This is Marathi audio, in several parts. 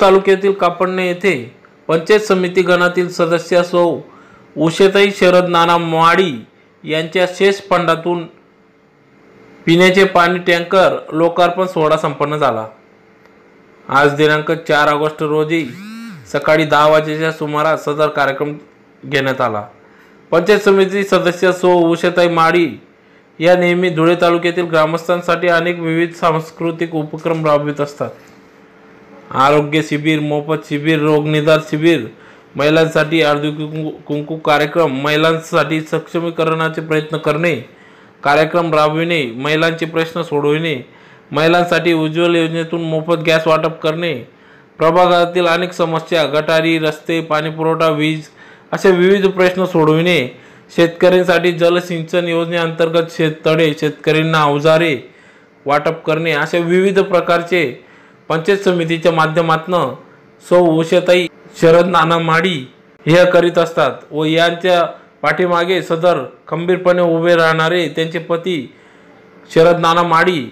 तालुक्यातील कापडणे येथे पंचायत समिती गणातील सदस्य सौ उषेताई शरद नाना माडी यांच्या शेष फंडातून पिण्याचे पाणी टँकर लोकार्पण सोहळा संपन्न झाला. आज दिनांक चार ऑगस्ट रोजी सकाळी दहा वाजेच्या सुमारास सदर कार्यक्रम घेण्यात आला. पंचायत समिती सदस्य सो उषाताई माडी या नेहमी धुळे तालुक्यातील ग्रामस्थांसाठी अनेक विविध सांस्कृतिक उपक्रम राबवित असतात. आरोग्य शिबिर मोफत शिबिर रोगनिदान शिबिर महिलांसाठी आरोग्य कुंकू कुंकू कार्यक्रम महिलांसाठी सक्षमीकरणाचे प्रयत्न करणे कार्यक्रम राबविणे महिलांचे प्रश्न सोडविणे महिलांसाठी उज्ज्वल योजनेतून मोफत गॅस वाटप करणे प्रभागातील अनेक समस्या गटारी रस्ते पाणीपुरवठा वीज असे विविध प्रश्न सोडविणे शेतकऱ्यांसाठी जलसिंचन योजनेअंतर्गत शेततळे शेतकऱ्यांना अवजारे वाटप करणे असे विविध प्रकारचे पंचायत समितीच्या माध्यमातून सौ उषताई शरद नाना माडी हे करीत असतात व यांच्या पाठीमागे सदर खंबीरपणे उभे राहणारे त्यांचे पती शरद नाना माडी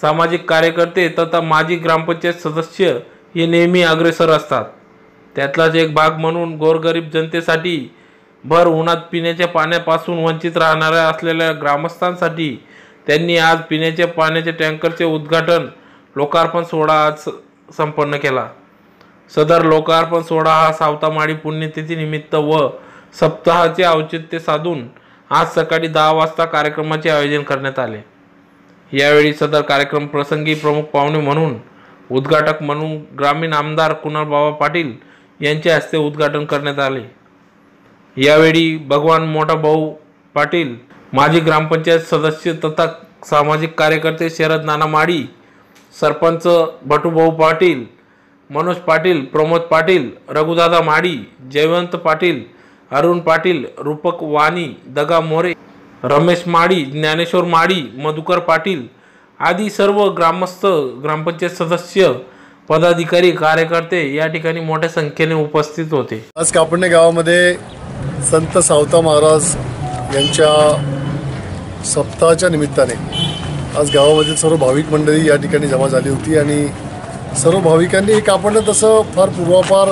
सामाजिक कार्यकर्ते तथा माजी ग्रामपंचायत सदस्य हे नेहमी अग्रेसर असतात. त्यातलाच एक भाग म्हणून गोरगरीब जनतेसाठी भर उन्हात पिण्याच्या पाण्यापासून वंचित राहणाऱ्या असलेल्या ग्रामस्थांसाठी त्यांनी आज पिण्याच्या पाण्याच्या टँकरचे उद्घाटन लोकार्पण सोहळा आज संपन्न केला. सदर लोकार्पण सोहळा हा सावतामाळी पुण्यतिथी निमित्त व सप्ताहाचे औचित्य साधून आज सकाळी दहा वाजता कार्यक्रमाचे आयोजन करण्यात आले. यावेळी सदर कार्यक्रम प्रसंगी प्रमुख पाहुणे म्हणून उद्घाटक म्हणून ग्रामीण आमदार कुणालबाबा पाटील यांच्या हस्ते उद्घाटन करण्यात आले. यावेळी भगवान मोठा भाऊ पाटील माजी ग्रामपंचायत सदस्य तथा सामाजिक कार्यकर्ते शरद नाना माडी सरपंच भटूभाऊ पाटील मनोज पाटील प्रमोद पाटील रघुदादा माडी जयवंत पाटील अरुण पाटील रूपक वाणी दगा मोरे रमेश माडी ज्ञानेश्वर माडी मधुकर पाटील आदी सर्व ग्रामस्थ ग्रामपंचायत सदस्य पदाधिकारी कार्यकर्ते या ठिकाणी मोठ्या संख्येने उपस्थित होते. आज कापडणे गावामध्ये संत सावता महाराज यांच्या सप्ताहाच्या निमित्ताने आज गावामधील सर्व भाविक मंडळी या ठिकाणी जमा झाली होती आणि सर्व भाविकांनी एक आपण तसं फार पूर्वापार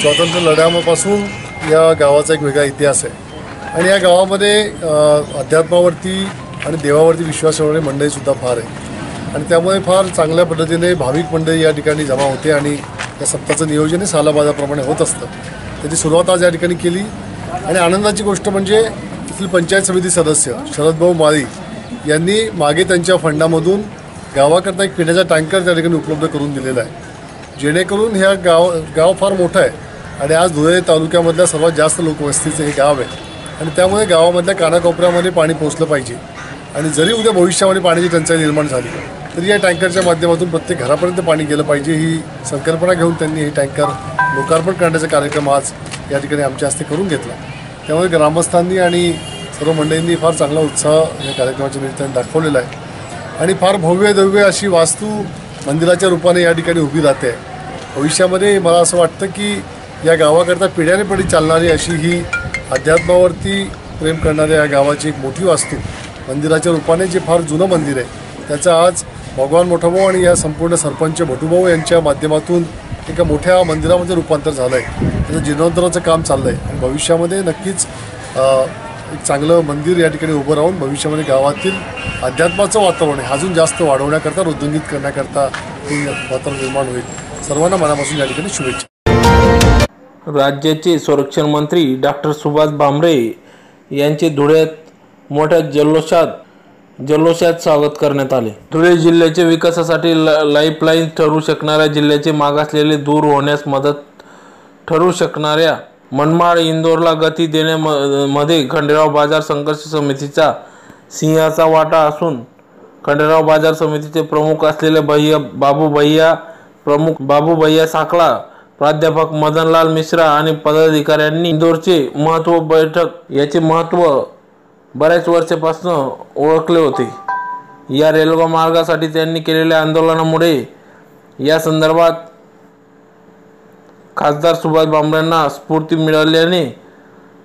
स्वातंत्र्य लढ्यापासून या गावाचा एक वेगळा इतिहास आहे. आणि या गावामध्ये अध्यात्मावरती आणि देवावरती विश्वास ठेवणारी मंडळीसुद्धा फार आहे आणि त्यामुळे फार चांगल्या पद्धतीने भाविक मंडळी या ठिकाणी जमा होते आणि या सप्ताहाचं नियोजन हे सालाबाजाप्रमाणे होत असतं. त्याची सुरुवात आज या ठिकाणी केली. आणि आनंदाची गोष्ट म्हणजे इथली पंचायत समिती सदस्य शरदभाऊ माळी यांनी मागे त्यांच्या फंडामधून गावाकरता एक पिण्याचा टँकर त्या ठिकाणी उपलब्ध करून दिलेला आहे. जेणेकरून ह्या गाव गाव फार मोठं आहे आणि आज धुळे तालुक्यामधल्या सर्वात जास्त लोकवस्तीचं हे गाव आहे. आणि त्यामुळे गावामधल्या कानाकोपऱ्यामध्ये पाणी पोचलं पाहिजे. आणि जरी उद्या भविष्यामध्ये पाण्याची टंचाई निर्माण झाली तरी या टँकरच्या माध्यमातून प्रत्येक घरापर्यंत पाणी गेलं पाहिजे ही संकल्पना घेऊन त्यांनी हे टँकर लोकार्पण करण्याचा कार्यक्रम आज या ठिकाणी आमच्या हस्ते करून घेतला. त्यामुळे ग्रामस्थांनी आणि सर्व मंडळींनी फार चांगला उत्साह या कार्यक्रमाच्या निमित्ताने दाखवलेला आहे. आणि फार भव्य दव्य अशी वास्तू मंदिराच्या रूपाने या ठिकाणी उभी राहते. भविष्यामध्ये मला असं वाटतं की या गावाकरता पिढ्याने पिढी चालणारी अशी ही अध्यात्मावरती प्रेम करणाऱ्या या गावाची एक मोठी वास्तू मंदिराच्या रूपाने जे फार जुनं मंदिर आहे त्याचा आज भगवान मोठाभाऊ आणि या संपूर्ण सरपंच भटूभाऊ यांच्या माध्यमातून एका मोठ्या मंदिरामध्ये रूपांतर झालं आहे त्याचं जीर्णोद्धराचं काम चाललं आहे आणि भविष्यामध्ये नक्कीच एक चांगलं मंदिर या ठिकाणी उभं राहून भविष्यामध्ये गावातील अध्यात्माचं वातावरण आहे. अजून जास्त वाढवण्याकरता रुद्दंगित करण्याकरता हे वातावरण निर्माण होईल. सर्वांना मनापासून या ठिकाणी शुभेच्छा. राज्याचे संरक्षण मंत्री डॉक्टर सुभाष भामरे यांचे धुळ्यात मोठ्या जल्लोषात जल्लोषात स्वागत करण्यात आले. धुळे जिल्ह्याच्या विकासासाठी लाईफलाईन ठरू शकणाऱ्या जिल्ह्याचे मागासलेले दूर होण्यास मदत ठरू शकणाऱ्या मनमाड इंदोरला गती देण्यामध्ये खंडेराव बाजार संघर्ष समितीचा सिंहाचा वाटा असून खंडेराव बाजार समितीचे प्रमुख असलेले भैया बाबू भैया प्रमुख बाबू भैया साखळा प्राध्यापक मदनलाल मिश्रा आणि पदाधिकाऱ्यांनी इंदोरचे महत्त्व बैठक याचे महत्त्व बऱ्याच वर्षापासून ओळखले होते. या रेल्वे मार्गासाठी त्यांनी केलेल्या आंदोलनामुळे या संदर्भात खासदार सुभाष भामरेंना स्फूर्ती मिळाल्याने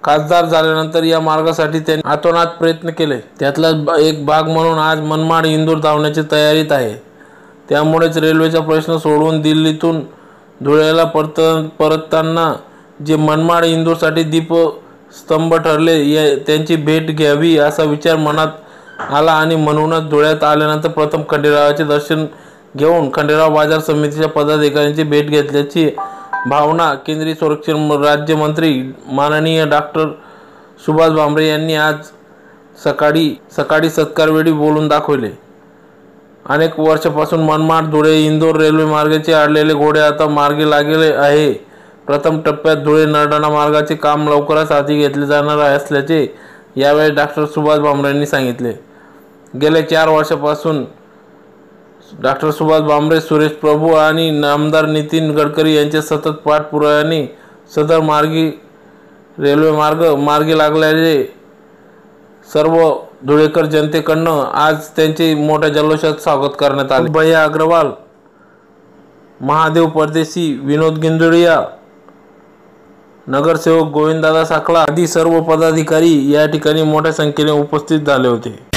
खासदार झाल्यानंतर या मार्गासाठी त्यांनी आतोनात प्रयत्न केले. त्यातला ब- एक भाग म्हणून आज मनमाड इंदूर धावण्याची तयारीत आहे. त्यामुळेच रेल्वेचा प्रश्न सोडवून दिल्लीतून धुळ्याला परत परतताना जे मनमाड इंदूरसाठी दीपस्तंभ ठरले या त्यांची भेट घ्यावी असा विचार मनात आला आणि म्हणूनच धुळ्यात आल्यानंतर प्रथम खंडेरावाचे दर्शन घेऊन खंडेराव बाजार समितीच्या पदाधिकाऱ्यांची भेट घेतल्याची भावना केंद्रीय संरक्षण राज्यमंत्री माननीय डॉक्टर सुभाष भामरे यांनी आज सकाळी सकाळी सत्कारवेळी बोलून दाखवले. अनेक वर्षापासून मनमाड धुळे इंदोर रेल्वे मार्गाचे अडलेले घोडे आता मार्गी लागले आहे. प्रथम टप्प्यात धुळे नरडाणा मार्गाचे काम लवकरच हाती घेतले जाणार असल्याचे यावेळी डॉक्टर सुभाष भामरेंनी सांगितले. गेल्या चार वर्षापासून डॉक्टर सुभाष भामरे सुरेश प्रभू आणि आमदार नितीन गडकरी यांचे सतत पाठपुराव्याने सदर मार्गी रेल्वे मार्ग मार्गी लागल्याचे सर्व धुळेकर जनतेकडनं आज त्यांचे मोठ्या जल्लोषात स्वागत करण्यात आले. भैया अग्रवाल महादेव परदेशी विनोद गिंजुळिया नगरसेवक गोविंददादा साखळा आदी सर्व पदाधिकारी या ठिकाणी मोठ्या संख्येने उपस्थित झाले होते.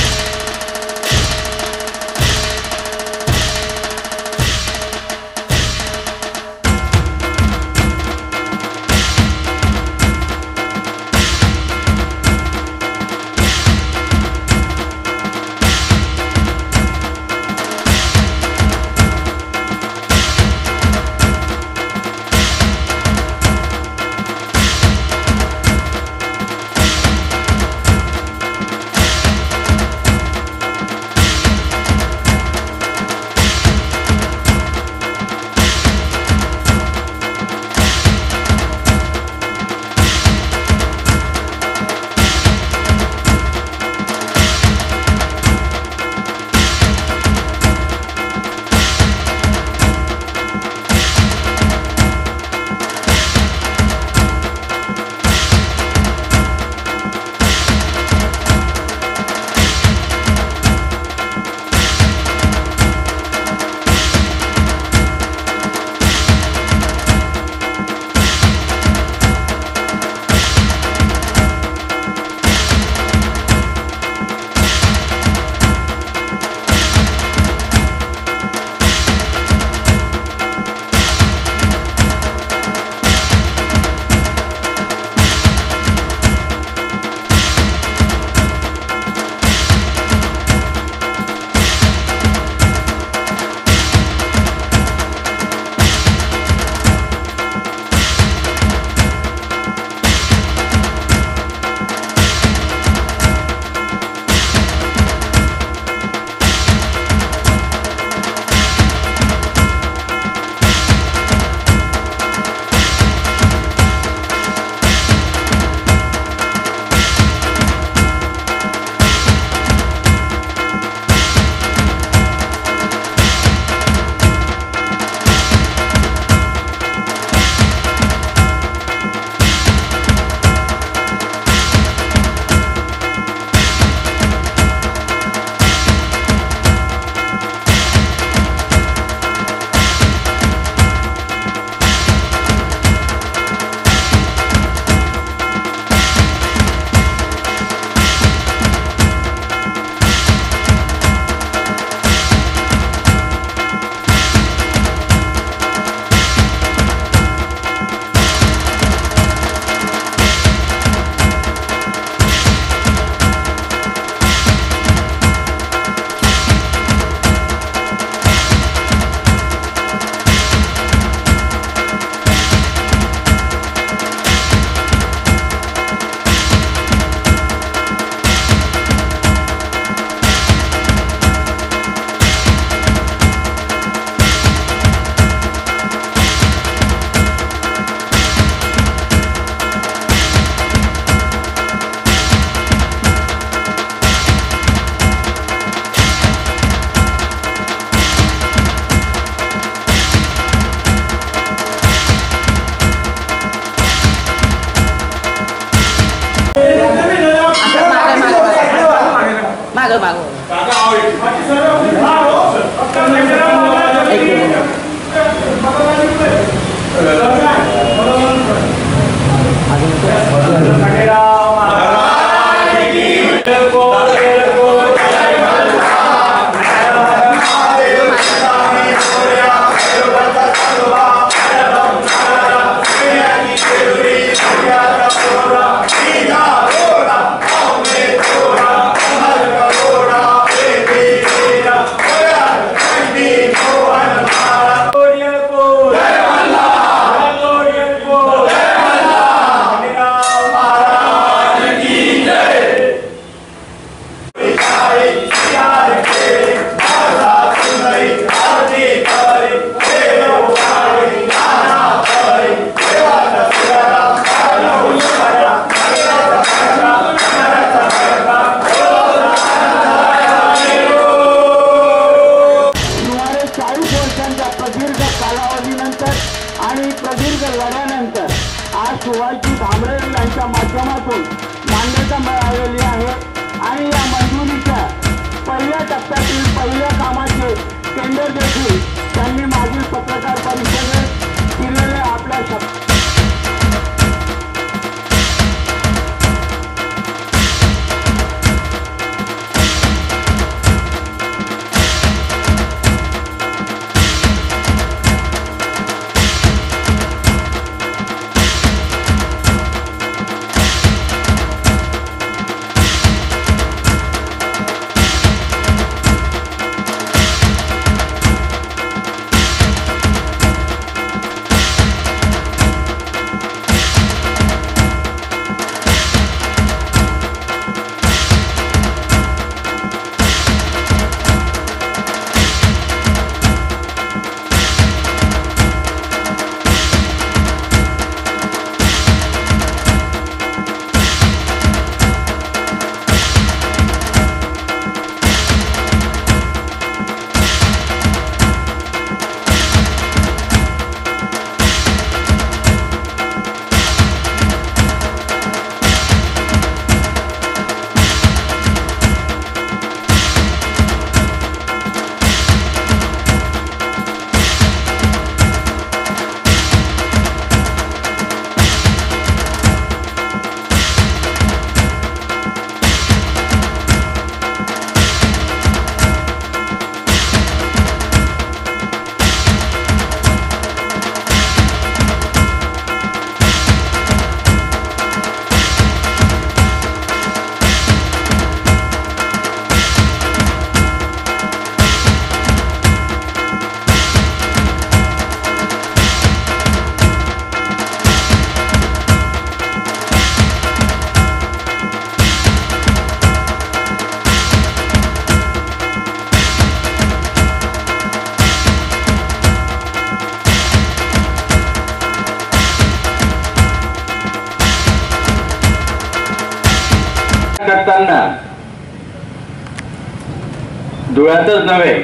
धुळ्यातच नव्हे.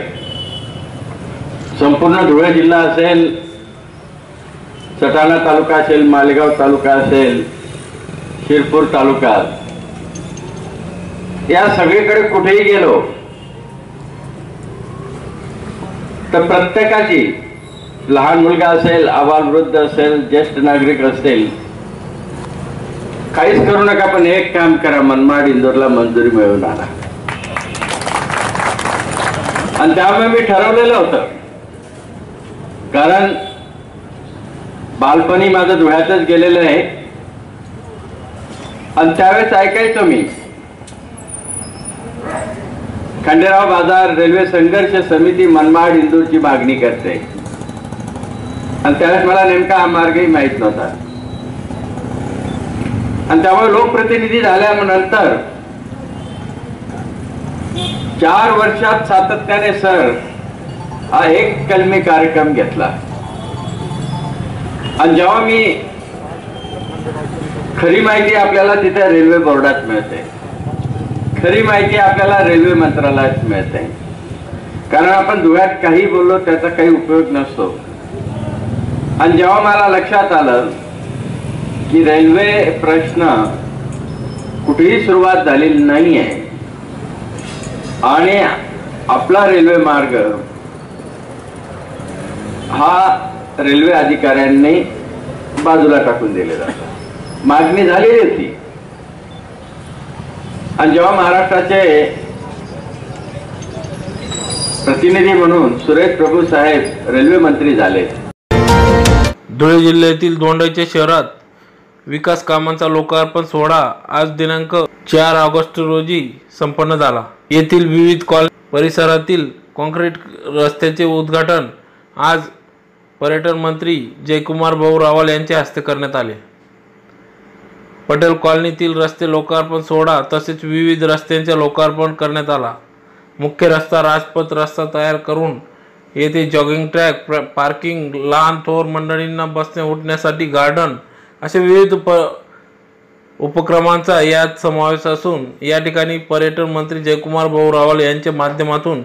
संपूर्ण धुळे जिल्हा असेल सटाणा तालुका असेल मालेगाव तालुका असेल शिरपूर तालुका. या सगळीकडे कुठेही गेलो तर प्रत्येकाची लहान मुलगा असेल आबाल वृद्ध असेल ज्येष्ठ नागरिक असेल काहीच करू नका पण एक काम करा मनमाड इंदोरला मंजुरी मिळवून आला आणि त्यामुळे मी ठरवलेलं होतं. कारण बालपणी माझं धुळ्यातच गेलेलं आहे. आणि त्यावेळेस ऐकायचो मी. खंडेराव बाजार रेल्वे संघर्ष समिती मनमाड इंदूरची मागणी करते. आणि त्यावेळेस मला नेमका हा मार्गही माहीत नव्हता. आणि त्यामुळे लोकप्रतिनिधी झाल्यानंतर चार वर्षात सातत्याने सर हा एक कलमी कार्यक्रम घेतला. आणि जेव्हा मी खरी माहिती आपल्याला तिथे रेल्वे बोर्डात मिळते. खरी माहिती आपल्याला रेल्वे मंत्रालयात मिळते. कारण आपण धुळ्यात काही बोललो त्याचा काही उपयोग नसतो. आणि जेव्हा मला लक्षात आलं की रेल्वे प्रश्न कुठेही सुरुवात झालेली नाही आहे आणि आपला रेल्वे मार्ग हा रेल्वे अधिकाऱ्यांनी बाजूला टाकून दिलेला मागणी झालेली होती. आणि जेव्हा महाराष्ट्राचे प्रतिनिधी म्हणून सुरेश प्रभू साहेब रेल्वे मंत्री झाले. धुळे जिल्ह्यातील दोंडाईच्या शहरात विकास कामांचा लोकार्पण सोहळा आज दिनांक चार ऑगस्ट रोजी संपन्न झाला. येथील विविध कॉल परिसरातील कॉन्क्रीट रस्त्याचे उद्घाटन आज पर्यटन मंत्री जयकुमार भाऊ रावल यांच्या हस्ते करण्यात आले. पटेल कॉलनीतील रस्ते लोकार्पण सोहळा तसेच विविध रस्त्यांचे लोकार्पण करण्यात आला. मुख्य रस्ता राजपथ रस्ता तयार करून येथे जॉगिंग ट्रॅक पार्किंग लहान थोर मंडळींना बसण्या उठण्यासाठी गार्डन असे विविध प उपक्रमांचा यात समावेश असून या ठिकाणी पर्यटन मंत्री जयकुमार भाऊ रावल यांच्या माध्यमातून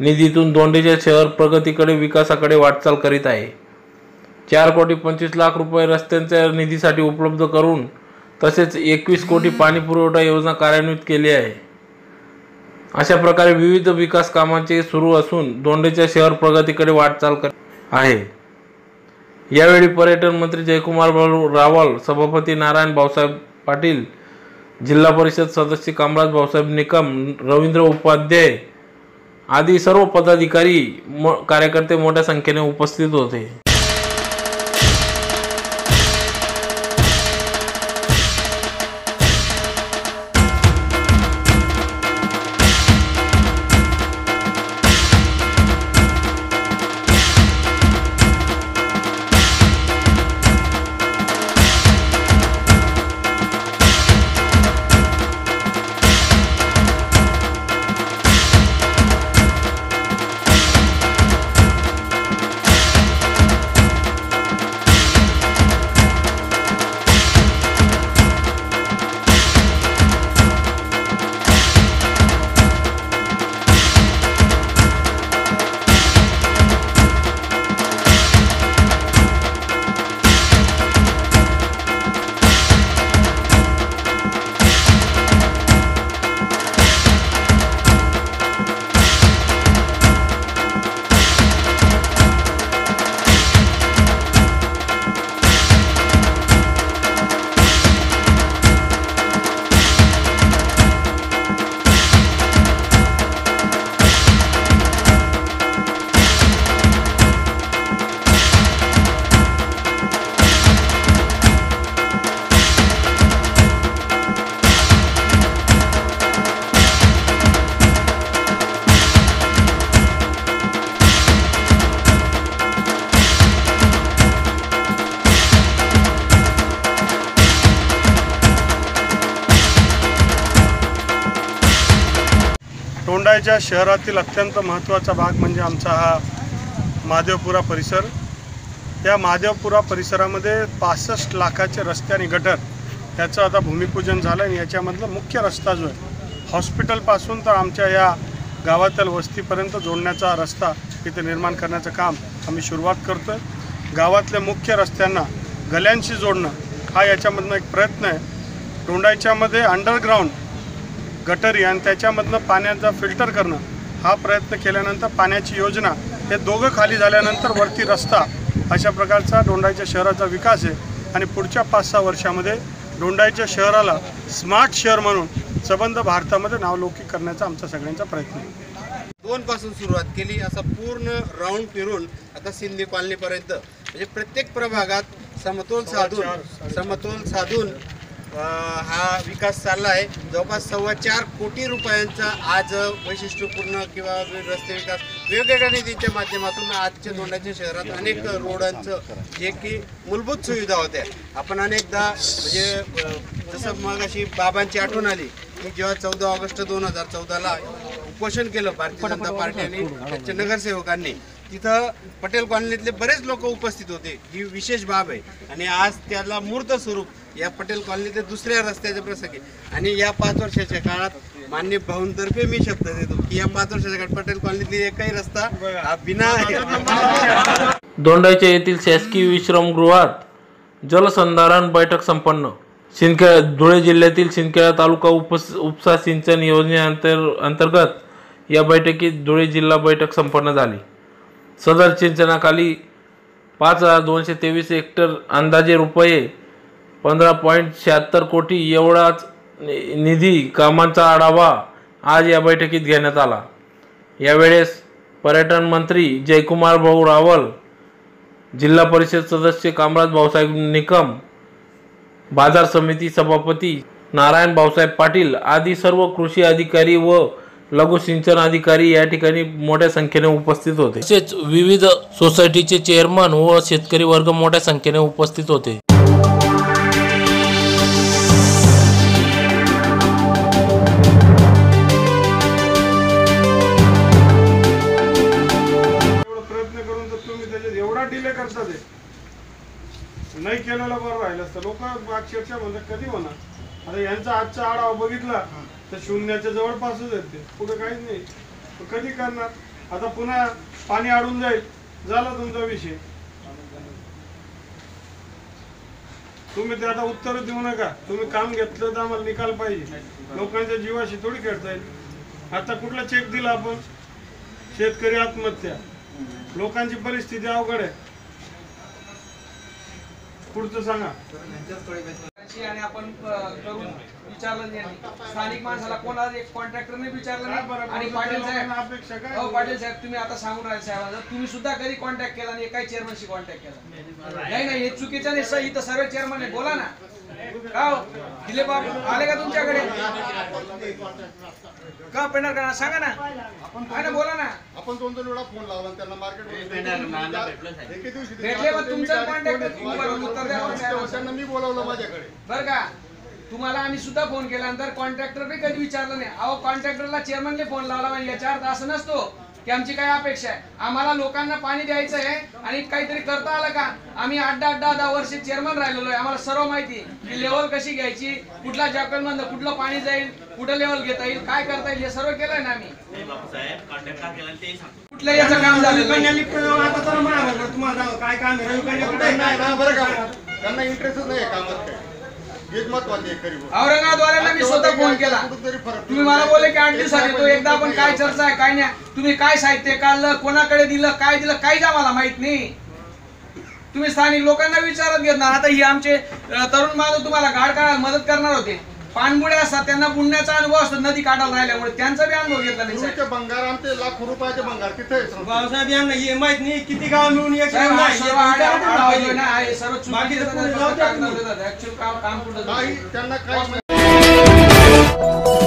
निधीतून दोंडेच्या शहर प्रगतीकडे विकासाकडे वाटचाल करीत आहे. चार कोटी पंचवीस लाख रुपये रस्त्यांच्या निधीसाठी उपलब्ध करून तसेच एकवीस कोटी पाणी पुरवठा योजना कार्यान्वित केली आहे. अशा प्रकारे विविध विकास कामांचे सुरू असून दोंडेच्या शहर प्रगतीकडे वाटचाल कर आहे. यावेळी पर्यटन मंत्री जयकुमार रावल सभापती नारायण भाऊसाहेब पाटील जिल्हा परिषद सदस्य कामराज भाऊसाहेब निकम रवींद्र उपाध्याय आदी सर्व पदाधिकारी म कार्यकर्ते मोठ्या संख्येने उपस्थित होते. तोंडाईच्या शहरातील अत्यंत महत्त्वाचा भाग म्हणजे आमचा हा महादेवपुरा परिसर. या महादेवपुरा परिसरामध्ये पासष्ट लाखाचे रस्ते आणि गटर त्याचं आता भूमिपूजन झालं आणि याच्यामधला मुख्य रस्ता जो आहे हॉस्पिटलपासून तर आमच्या या गावातील वस्तीपर्यंत जोडण्याचा रस्ता इथे निर्माण करण्याचं काम आम्ही सुरुवात करतो आहे गावातल्या मुख्य रस्त्यांना गल्यांशी जोडणं हा याच्यामधनं एक प्रयत्न आहे. तोंडाईच्यामध्ये अंडरग्राऊंड गटरी आणि त्याच्यामधनं पाण्याचा फिल्टर करणं हा प्रयत्न केल्यानंतर पाण्याची योजना हे दोघं खाली झाल्यानंतर वरती रस्ता अशा प्रकारचा डोंडाईच्या शहराचा विकास आहे. आणि पुढच्या पाच सहा वर्षामध्ये डोंडाईच्या शहराला स्मार्ट शहर म्हणून सबंध भारतामध्ये नावलौकिक करण्याचा आमचा सगळ्यांचा प्रयत्न आहे. दोनपासून सुरुवात केली असा पूर्ण राऊंड फिरून आता सिंधी कॉलनीपर्यंत. म्हणजे प्रत्येक प्रभागात समतोल साधून समतोल साधून हा विकास चालला आहे जवळपास सव्वा चार कोटी रुपयांचा आज वैशिष्ट्यपूर्ण किंवा रस्ते विकास वेगवेगळ्या निधीच्या माध्यमातून आजच्या दोंडाच्या शहरात अनेक रोडांचं जे की मूलभूत सुविधा होत्या. आपण अनेकदा म्हणजे जसं मग अशी बाबांची आठवण आली की जेव्हा चौदा ऑगस्ट दोन हजार चौदाला उपोषण केलं भारतीय जनता पार्टी आणि नगरसेवकांनी तिथं पटेल कॉलनीतले बरेच लोक उपस्थित होते. ही विशेष बाब आहे. आणि आज त्याला मूर्त स्वरूप या पटेल कॉलनीतल्या दुसऱ्या रस्त्याच्या प्रसंगी. आणि या पाच वर्षाच्या काळात मान्य भाऊंतर्फे मी शब्द देतो की या पाच वर्षाच्या काळात पटेल कॉलनीतली एकही रस्ता हा बिना दोंडाईच्या येथील शासकीय विश्रामगृहात जलसंधारण बैठक संपन्न. शिंदखेडा धुळे जिल्ह्यातील शिंदखेडा तालुका उपस उपसा सिंचन योजनेअंतर अंतर्गत या बैठकीत धुळे जिल्हा बैठक संपन्न झाली. सदर सिंचनाखाली पाच हजार दोनशे तेवीस हेक्टर अंदाजे रुपये पंधरा पॉईंट शहात्तर कोटी एवढाच नि- निधी कामांचा आढावा आज या बैठकीत घेण्यात आला. यावेळेस पर्यटन मंत्री जयकुमार भाऊ रावल जिल्हा परिषद सदस्य कामराज भाऊसाहेब निकम बाजार समिती सभापती नारायण भाऊसाहेब पाटील आदी सर्व कृषी अधिकारी व लघु सिंचन अधिकारी या ठिकाणी मोठ्या संख्येने उपस्थित होते. तसेच विविध सोसायटीचे चेअरमन व शेतकरी वर्ग मोठ्या संख्येने उपस्थित होते. एवढा प्रयत्न करून जर तुम्ही त्याच्यात एवढा डिले करता ते नाही केलेलं बरं राहिलं असतं. लोक अक्षरशः म्हणतात कधी होणार? आता यांचा आजचा आढावा बघितला. तर शून्याच्या जवळपासच आहेत ते. पुढे काहीच नाही. कधी करणार? आता पुन्हा पाणी अडून जाईल. झाला तुमचा विषय. तुम्ही ते आता उत्तर देऊ नका. तुम्ही काम घेतलं तर आम्हाला निकाल पाहिजे. लोकांच्या जीवाशी थोडी खेळता येईल. आता कुठला चेक दिला आपण? शेतकरी आत्महत्या. लोकांची परिस्थिती अवघड आहे. पुढचं सांगा. आणि आपण करून विचारलं नाही स्थानिक माणसाला कोणाला एक कॉन्ट्रॅक्टरने विचारलं नाही. आणि पाटील साहेब? हो पाटील साहेब तुम्ही आता सांगून राहिले साहेबांना तुम्ही सुद्धा कधी कॉन्टॅक्ट केला नाही एकाही चेअरमनशी कॉन्टॅक्ट केला नाही. नाही हे चुकीचं नाही सर इथं सर्व चेअरमन आहे बोला ना. का हो? दिलीप बाबू आले का तुमच्याकडे? का पेंडर का? सांगा ना. ना बोला ना. आपण दोन दोन वेळा फोन लावला त्यांना मार्केट भेटले मग तुमचं कॉन्टॅक्ट मी बोलावलं माझ्याकडे. बर का? तुम्हाला आम्ही सुद्धा फोन केल्यानंतर कॉन्ट्रॅक्टर बी कधी विचारलं नाही. अहो कॉन्ट्रॅक्टरला चेअरमनने फोन लावला म्हणजे याच्या अर्थ असं नसतो. की आमची काय अपेक्षा आहे? आम्हाला लोकांना पाणी द्यायचं आहे आणि काहीतरी करता आलं का? आम्ही आठ दहा दहा दहा वर्ष चेअरमन राहिलेलो आहे. आम्हाला सर्व माहिती आहे की लेवल कशी घ्यायची कुठला जॅकल मधनं कुठलं पाणी जाईल कुठं लेवल घेता येईल काय करता येईल हे सर्व केलंय ना आम्ही. कुठलं याचं काम झालं? नाही. नाही ना, बरं का. त्यांना इंटरेस्टच नाही कामात काय हेच महत्त्वाचे. औरंगाबादवाल्यांना मी स्वतः फोन केला. तुम्ही मला बोलले की आठ दिवसात येतो एकदा आपण काय चर्चा आहे काय नाही. तुम्ही काय साहित्य काढलं कोणाकडे दिलं काय दिलं काहीच आम्हाला माहीत नाही. तुम्ही स्थानिक लोकांना विचारत घेणार आता ही आमचे तरुण माधव तुम्हाला गाड काढायला मदत करणार होते. पाणबुडे असतात त्यांना बुडण्याचा अनुभव असतो नदी काढायला राहिल्यामुळे. त्यांचा बी अनुभव घेतला नाही भंगार आमचे लाखो रुपयाचे तिथे. बाबासाहेब यांना हे माहीत नाही किती गाव मिळून एक सर्व काम कुठं? त्यांना काही